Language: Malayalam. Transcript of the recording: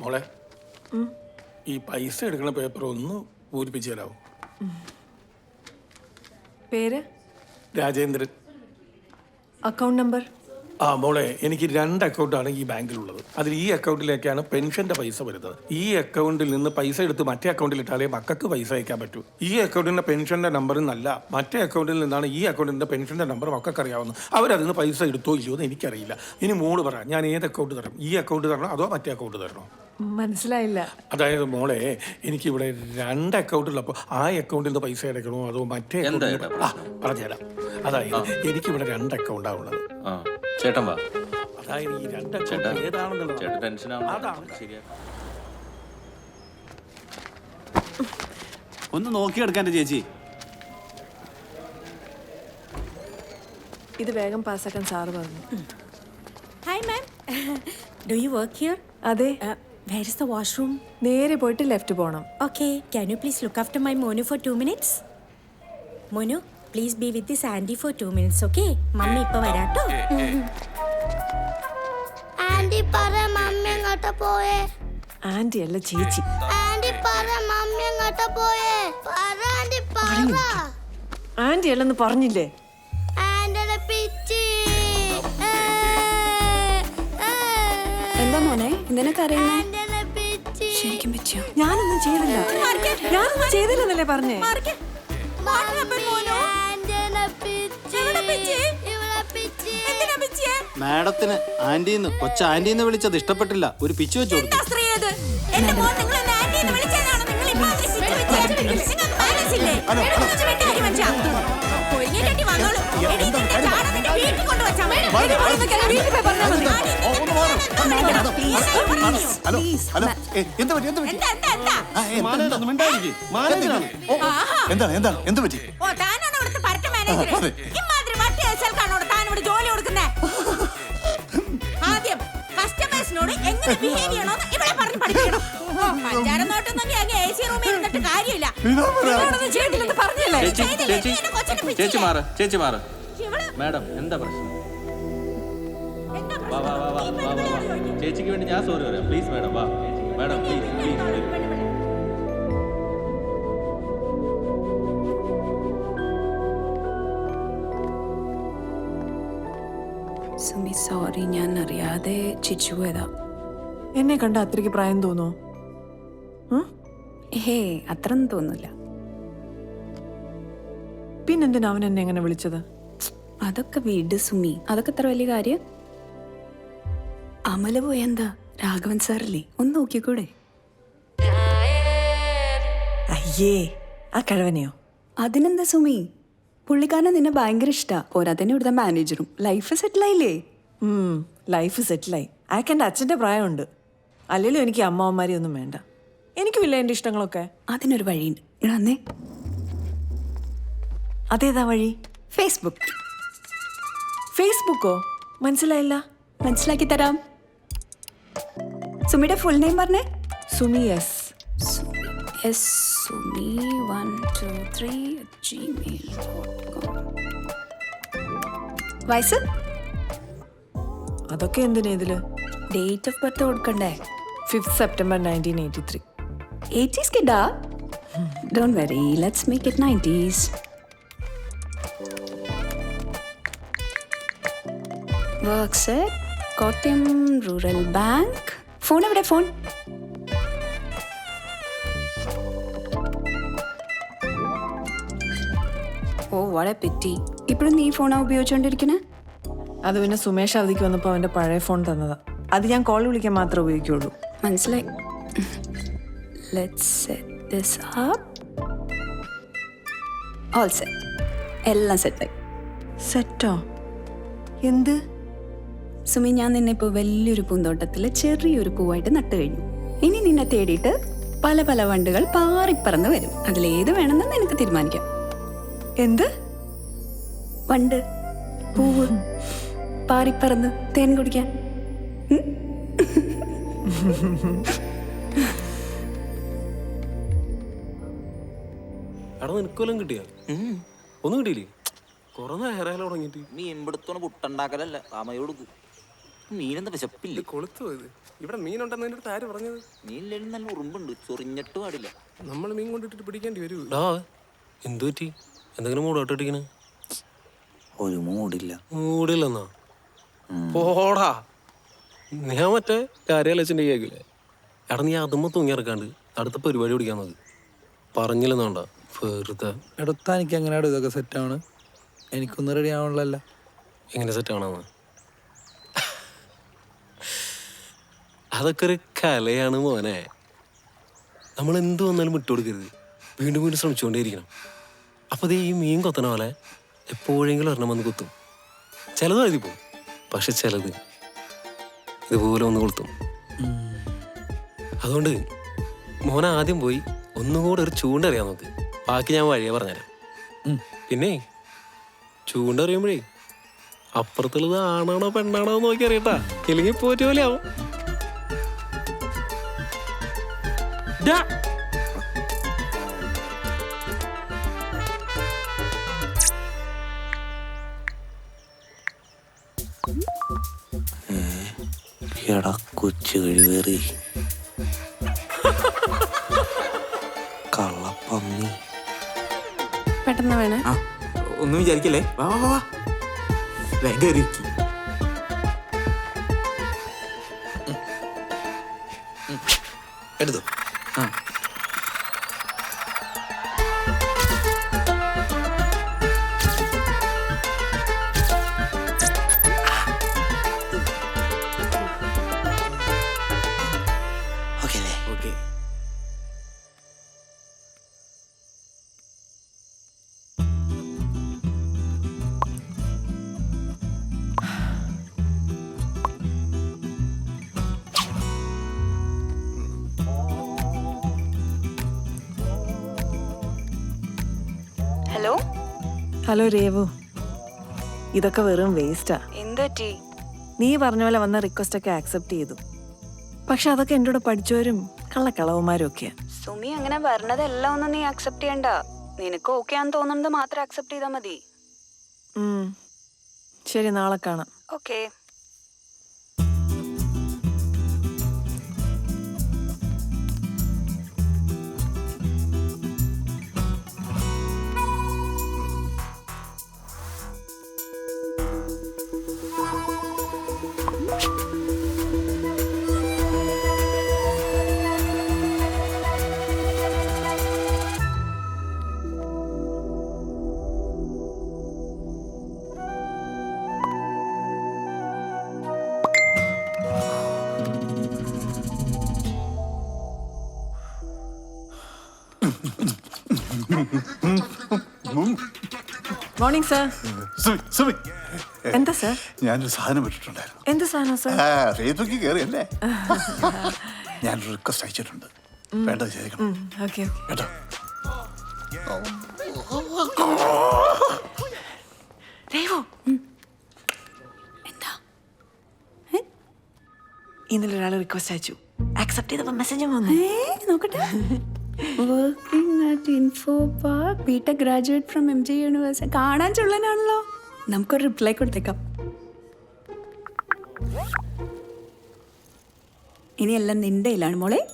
മോളെ ഈ പൈസ എടുക്കുന്ന പേപ്പർ ഒന്ന് പൂരിപ്പിച്ചു തരാമോ പേര്? രാജേന്ദ്രൻ. അക്കൗണ്ട് നമ്പർ ആ മോളെ എനിക്ക് രണ്ട് അക്കൗണ്ടാണ് ഈ ബാങ്കിലുള്ളത്. അതിൽ ഈ അക്കൗണ്ടിലേക്കാണ് പെൻഷന്റെ പൈസ വരുന്നത്. ഈ അക്കൗണ്ടിൽ നിന്ന് പൈസ എടുത്ത് മറ്റേ അക്കൗണ്ടിൽ ഇട്ടാലേ മക്കൾക്ക് പൈസ അയക്കാൻ പറ്റൂ. ഈ അക്കൗണ്ടിന്റെ പെൻഷന്റെ നമ്പർ നല്ല മറ്റേ അക്കൗണ്ടിൽ നിന്നാണ് ഈ അക്കൗണ്ടിന്റെ പെൻഷന്റെ നമ്പർ മക്കൾക്ക് അറിയാവുന്നത്. അവരതിൽ നിന്ന് പൈസ എടുത്തോ ഇല്ലയോ എന്ന് എനിക്കറിയില്ല. ഇനി മോൾ പറ ഞാൻ ഏത് അക്കൗണ്ട് തരണം? ഈ അക്കൗണ്ട് തരണോ അതോ മറ്റേ അക്കൗണ്ട് തരണോ? മനസ്സിലായില്ല. അതായത് മോളെ എനിക്കിവിടെ രണ്ട് അക്കൗണ്ടുള്ളപ്പോൾ ആ അക്കൗണ്ടിൽ നിന്ന് പൈസ അടയ്ക്കണോ അതോ മറ്റേ അക്കൗണ്ടിൽ നിന്ന് ആ പറഞ്ഞുതരാം. അതായത് എനിക്കിവിടെ രണ്ട് അക്കൗണ്ടാണ് ഉള്ളത്. ആ. ചേട്ടൻ വാ. അതായത് ഈ രണ്ട് ചേട്ടാ അക്കൗണ്ട് ഏതാണെന്നുള്ളത് ചേട്ടൻ ടെൻഷൻ അതാണ്. ശരിയാ. ഒന്ന് നോക്കിയെടുക്കാൻ ചേച്ചി. ഇത് വേഗം പാസ്സാക്കാൻ സാറ് പറഞ്ഞു. Hi ma'am do you work here അതെ. വേർ ഇസ് ദ വാഷ്റൂം നേരെ പോയിട്ട് ലെഫ്റ്റ് പോകണം okay can you please look after my Monu for two minutes Monu, please be with this Andy for two minutes okay mummy ഇപ്പൊ വരാട്ടോ. ആന്റി പറ മമ്മി എങ്ങോട്ടാ പോയേ? ആന്റി അല്ല ചേച്ചി. ആന്റി പറ മമ്മി എങ്ങോട്ടാ പോയേ? പറ ആന്റി പറ. ആന്റി അല്ലെന്ന് പറഞ്ഞില്ലേ? ആന്റിയുടെ പിച്ചി. ഏ, ഏ. എന്താ മോനെ? നിനക്ക് അറിയുന്നേ? ആന്റിയുടെ പിച്ചി. ശരിക്കും പറ്റിയോ ഞാനൊന്നും ചെയ്തില്ല. ഞാനൊന്നും ചെയ്തില്ലെന്നല്ലേ പറഞ്ഞേ? പിച്ചി മാഡത്തിന് ആന്റിന്ന് കൊച്ച ആന്റിന്ന് വിളിച്ചത് ഇഷ്ടപ്പെട്ടില്ല. ഒരു പിച്ചു വെച്ചു കൊടുത്തു. എന്താണ്? എന്താണ് എന്ത് പറ്റി? ഇവിടെ ജോലി കൊടുക്കുന്നേ? ആദ്യം കസ്റ്റമേഴ്സിനോട് എങ്ങനെ ബിഹേവ് ചെയ്യണമെന്ന് ഇവിടെ പറഞ്ഞു പഠിക്കണം അങ്ങ് എ സി റൂമിൽ ഇരുന്നിട്ട് കാര്യമില്ല. നിങ്ങളോടൊന്നും ചെയ്തില്ലെന്ന് പറഞ്ഞില്ലേ? ചേച്ചി ചേച്ചി മാറ് ചേച്ചി മാറ്. മാഡം എന്താ വാ വാ പ്രശ്നം? വാ വാ വാ ചേച്ചിക്ക് വേണ്ടി ഞാൻ സോറി പറയാം. പ്ലീസ് മാഡം വാ. മാഡം പ്ലീസ് പ്ലീസ് സോറി ഞാൻ അറിയാതെ ചിച്ചു പോയതാ. എന്നെ കണ്ട അത്രയ്ക്ക് പ്രായം തോന്നോ? ഹേ? അത്രയൊന്നും തോന്നില്ല പിന്നെന്തിനാ അവൻ എന്നെ എങ്ങനെ വിളിച്ചത്? അതൊക്കെ വീട് സുമി. അതൊക്കെ അത്ര വലിയ കാര്യം? അമല പോയെന്താ രാഘവൻ സാറല്ലേ? ഒന്ന് നോക്കിക്കൂടെ? അയ്യേ ആ കഴവനെയോ? അതിനെന്താ സുമി? പുള്ളിക്കാരനെ നിന്നെ ഭയങ്കര ഇഷ്ടാ. പോരാത്തന്നെ ഇവിടുത്തെ മാനേജറും ലൈഫ് സെറ്റിലായില്ലേ ലൈഫ് സെറ്റിലായി അയാൾക്ക് എന്റെ അച്ഛന്റെ പ്രായമുണ്ട്. അല്ലെങ്കിലും എനിക്ക് അമ്മാവന്മാരെ ഒന്നും വേണ്ട. എനിക്കുമില്ല എന്റെ ഇഷ്ടങ്ങളൊക്കെ. അതിനൊരു വഴിയുണ്ട്. അന്നേ വന്നേ. അതേതാ വഴി? ഫേസ്ബുക്ക് ഫേസ്ബുക്കോ മനസ്സിലായില്ല. മനസ്സിലാക്കി തരാം. സുമിയുടെ ഫുൾ നെയിം പറഞ്ഞേ. Sumi S S Sumi one two three Gmail വയസ്സ്? അതൊക്കെ എന്തിനാ ഇതിൽ? ഡേറ്റ് ഓഫ് ബർത്ത് കൊടുക്കണ്ടേ? Fifth September nineteen eighty three eighties കിഡാ don't worry let's make it nineties works Kottayam rural bank phone എവിടെ? ഫോൺ ഓ വളരെ പെറ്റി. ഇപ്പോഴും നീ ഫോണാ ഉപയോഗിച്ചുകൊണ്ടിരിക്കണേ അത് പിന്നെ സുമേഷ് അവധിക്ക് വന്നപ്പോൾ അവന്റെ പഴയ ഫോൺ തന്നതാ. അത് ഞാൻ കോൾ വിളിക്കാൻ മാത്രമേ ഉപയോഗിക്കുള്ളൂ. മനസ്സിലായി. Let's set this up all set എല്ലാം സെറ്റായി സെറ്റോ എന്ത്? സുമി ഞാൻ നിന്നെ ഇപ്പോൾ വലിയൊരു പൂന്തോട്ടത്തിൽ ചെറിയൊരു പൂവായിട്ട് നട്ടു കഴിഞ്ഞു. ഇനി നിന്നെ തേടിയിട്ട് പല പല വണ്ടുകൾ പാറിപ്പറന്ന് വരും. അതിലേത് വേണമെന്ന് നിനക്ക് തീരുമാനിക്കാം. എന്ത്? വണ്ട്. പൂവ്. പാറിപ്പറന്ന് തേൻ കുടിക്കാൻ. എടാ നിനക്കൊല്ലം കിട്ടിയ? ഒന്നും കിട്ടിയില്ലേ? കൊറേ നേരം തുടങ്ങിയിട്ട് നീ എമ്പടുത്തോണ് പുട്ടുണ്ടാക്കലല്ല താമയ കൊടുക്കും മീനെന്താ വിശപ്പില്ല? കൊളുത്തു പോയത്. ഇവിടെ മീനുണ്ടെന്ന് എന്റെ അടുത്ത് ആര് പറഞ്ഞത്? മീനിലും നല്ല ഉറുമ്പുണ്ട് ചൊറിഞ്ഞിട്ട് പാടില്ല. നമ്മൾ മീൻ കൊണ്ടിട്ടിട്ട് പിടിക്കേണ്ടി വരൂ. ഡാ എന്തു പറ്റി? എന്തെങ്കിലും മൂടോട്ടിരിക്കണ് ഒരു മൂടില്ല. മൂടില്ലെന്നാ? പോടാ. ഞാൻ മറ്റേ കാര്യാലോചന കേക്കില്ലേ എടാ നീ അതുമ്മ തൂങ്ങിയിറക്കാണ്ട് അടുത്ത പരിപാടി പിടിക്കാൻ നോക്ക് പറഞ്ഞില്ലെന്നോണ്ട വെറുതെ. എടുത്താ എനിക്ക് എങ്ങനെയാടോ ഇതൊക്കെ സെറ്റാണ് എനിക്കൊന്നും റെഡി ആവണല്ല എങ്ങനെ സെറ്റ് ആണെന്ന് അതൊക്കെ ഒരു കലയാണ് മോനെ. നമ്മൾ എന്ത് വന്നാലും വിട്ടുകൊടുക്കരുത് വീണ്ടും വീണ്ടും ശ്രമിച്ചുകൊണ്ടേയിരിക്കണം. അപ്പോൾ ദേ ഈ മീൻ കൊത്തണ പോലെ എപ്പോഴെങ്കിലും ഒരെണ്ണം വന്ന് കുത്തും. ചിലത് എഴുതി പോകും പക്ഷെ ചിലത് ഇതുപോലെ ഒന്ന് കൊളുത്തും. അതുകൊണ്ട് മോൻ ആദ്യം പോയി ഒന്നുകൂടെ ഒരു ചൂണ്ടറിയാം നോക്ക്. ബാക്കി ഞാൻ വഴിയെ പറഞ്ഞുതരാം. പിന്നെ ചൂണ്ടറിയുമ്പോഴേ അപ്പുറത്തുള്ളത് ആണാണോ പെണ്ണാണോ എന്ന് നോക്കി അറിയട്ടാ. ഇല്ലെങ്കിൽ പോറ്റ പോലെ എടാ കൊച്ചു കഴിവേറി കള്ളപ്പന്നി. പെട്ടെന്ന് വേണേ. ആ ഒന്നും വിചാരിക്കല്ലേ? വാ വാ വാ വാ. വേഗം ഇരിക്ക്. എടുത്തു. ആ. ഓക്കെ ഹലോ ഹലോ രേവു ഇതൊക്കെ വെറും വേസ്റ്റാ എന്താ പറ്റി? നീ പറഞ്ഞ പോലെ വന്ന റിക്വസ്റ്റ് ഒക്കെ ആക്സെപ്റ്റ് ചെയ്തു. പക്ഷെ അതൊക്കെ എന്റെ കൂടെ പഠിച്ചവരും കള്ളക്കളവന്മാരും ഒക്കെയാ സുമി അങ്ങനെ വരണതെല്ലാം ഒന്നും നീ അക്സെപ്റ്റ് ചെയ്യണ്ട. നിനക്ക് ഓക്കെ ആണെന്ന് തോന്നുന്നത് മാത്രം അക്സെപ്റ്റ് ചെയ്താൽ മതി. ശരി നാളെ കാണാം. Okay morning sir Sumi Sumi. എന്താ സർ ഞാനൊരു സാധനം വിട്ടിട്ടുണ്ടായിരുന്നു എന്ത് സാധനം സർ ആ ഫേസ്ബുക്കിൽ കയറിയല്ലേ ഞാനൊരു റിക്വസ്റ്റ് അയച്ചിട്ടുണ്ട്. വേണ്ടത് ചെയ്തേക്കണം. ഓക്കെ കേട്ടോ? രേവു. എന്താ? ഇന്നലെ ഒരാൾ റിക്വസ്റ്റ് അയച്ചു. ആക്സെപ്റ്റ് ചെയ്തപ്പോൾ മെസ്സേജ് വന്നു. നോക്കട്ടെ. Working at Infopark graduate from M G university കാണാൻ ചുള്ളനാണല്ലോ. നമുക്കൊരു റിപ്ലൈ കൊടുത്തേക്കാം. ഇനിയെല്ലാം നിന്റെ കയ്യിലാണ് മോളെ.